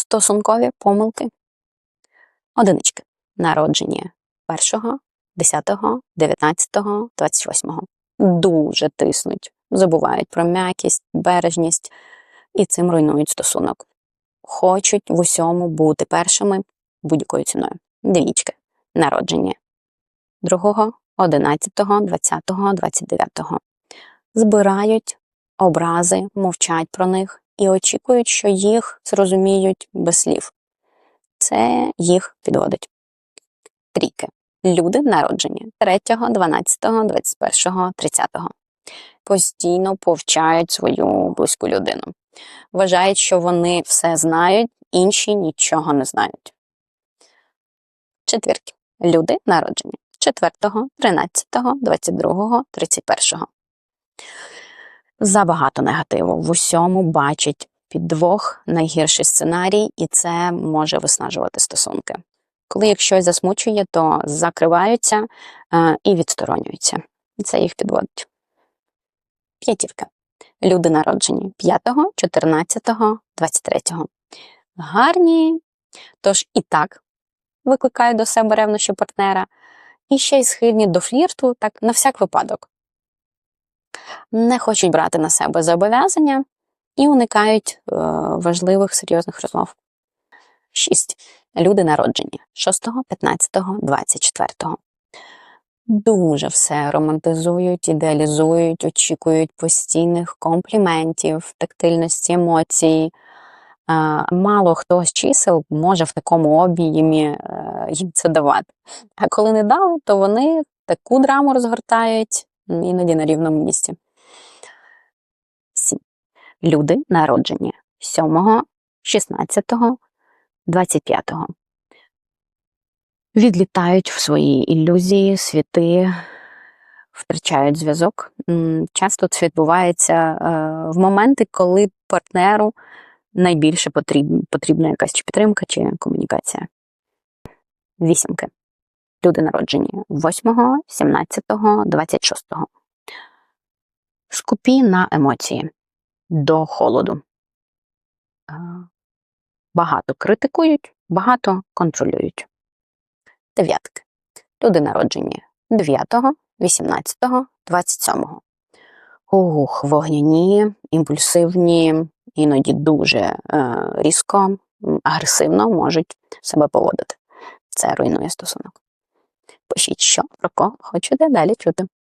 Стосункові помилки. Одинички. Народжені 1, 10, 19, 28. Дуже тиснуть, забувають про м'якість, бережність і цим руйнують стосунок. Хочуть в усьому бути першими будь-якою ціною. Двічки. Народжені 2, 11, 20, 29. Збирають образи, мовчать про них і очікують, що їх зрозуміють без слів. Це їх підводить. Трійки. Люди народжені 3, 12, 21, 30. Постійно повчають свою близьку людину. Вважають, що вони все знають, інші нічого не знають. Четвірки. Люди народжені 4, 13, 22, 31. Забагато негативу. В усьому бачить підвох, найгірший сценарій, і це може виснажувати стосунки. Коли їх щось засмучує, то закриваються е, і відсторонюються. І Це їх підводить. П'ятірка. Люди народжені 5, 14, 23. Гарні, тож і так викликають до себе ревнощі партнера, і ще й схильні до флірту, так на всяк випадок. Не хочуть брати на себе зобов'язання і уникають е, важливих серйозних розмов. 6. Люди народжені 6, 15, 24. Дуже все романтизують, ідеалізують, очікують постійних компліментів, тактильності емоцій. Е, Мало хто з чисел може в такому об'ємі е, їм це давати. А коли не дали, то вони таку драму розгортають іноді на рівному місці. 7. Люди народжені 7, 16, 25. Відлітають в свої ілюзії, світи, втрачають зв'язок. Часто це відбувається е, в моменти, коли партнеру найбільше потрібна, якась чи підтримка, чи комунікація. Вісімки. Люди народжені 8, 17, 26. Скупі на емоції до холоду. Е, Багато критикують, багато контролюють. Дев'ятки. Люди народжені 9, 18, 27. Ух, вогняні, імпульсивні, іноді дуже е, різко, агресивно можуть себе поводити. Це руйнує стосунок. Пишіть, що про кого хочете далі чути.